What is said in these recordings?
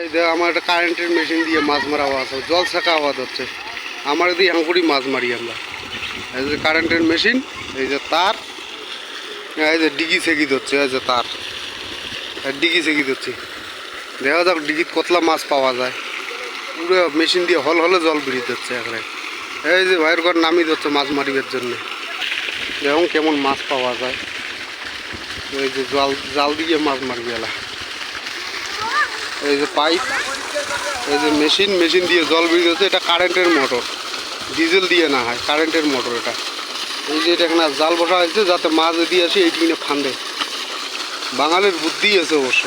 এই যে আমার একটা কারেন্টের মেশিন দিয়ে মাছ মারা আওয়াজ হচ্ছে জল ছাকা আওয়াজ হচ্ছে আমার দিয়ে হাঙ্কুরি মাছ মারি আমরা। এই যে কারেন্টের মেশিন এই যে তার, এই যে ডিগি সেগি ধরছে, এই যে তার। ডিগি সেগি ধরছে। দেখা যাক ডিগিত কতলা মাছ পাওয়া যায়। পুরো মেশিন দিয়ে হল হলে জল বেরিয়ে যাচ্ছে একবারে এই যে ভাইয়ের ঘর নামি ধরছে মাছ মারিবার জন্য। যেমন কেমন মাছ পাওয়া যায়। এই যে জল, জাল দিয়ে মাছ মারবে এলা। এই যে পাইপ, এই যে মেশিন মেশিন দিয়ে জল বেরিয়ে যাচ্ছে এটা কারেন্টের মোটর। ডিজেল দিয়ে না হয়, কারেন্টের মোটর এটা। এই যে এটা এখানে জাল বসা হয়েছে, যাতে মাছ দিয়ে আসে এইটি কিনে ফান্দে। বাঙালির বুদ্ধি আছে অবশ্য।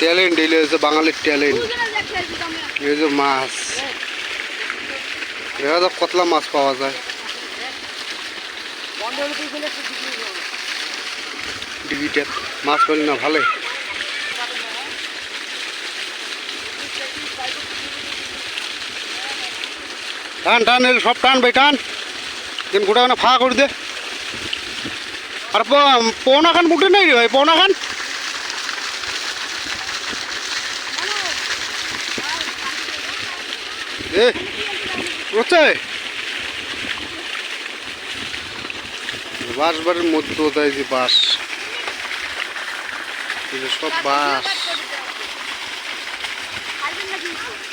ট্যালেন্ট এলে হয়েছে বাঙালির ট্যালেন্ট। এই যে মাছ। দেখা যাক কতলা মাছ পাওয়া যায়। ডিবিটা মাছ পেলি না ভালো টান টান এর সব টান ভাই, টান। দিন গোটা না ফাঁকা করে দে। আর পৌনা খান মুটে নাই রে ভাই পৌনা খান এ বাঁশ বাড়ির মধ্যে কোথায় যে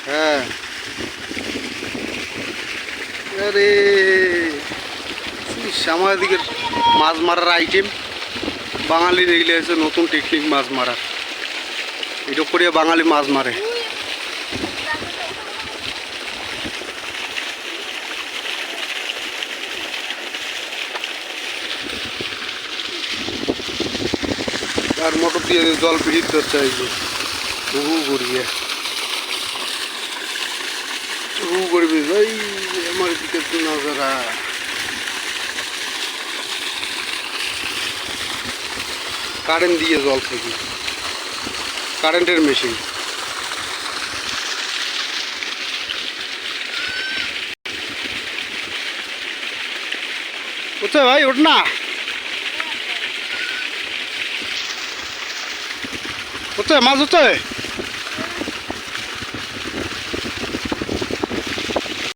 হ্যাঁ। আরে দিকে মাছ মারার আইটেম বাঙালির এগুলো হচ্ছে নতুন টেকনিক মাছ মারার এটা করে বাঙালি মাছ মারে। আর মোটর দিয়ে জল পিড়িত করতে এই যে করবি। এই আমার দিকে তো কারেন্ট দিয়ে জল থেকে। কারেন্টের মেশিন কোথায় ভাই ওঠ না। কোথায় মাছ হচ্ছে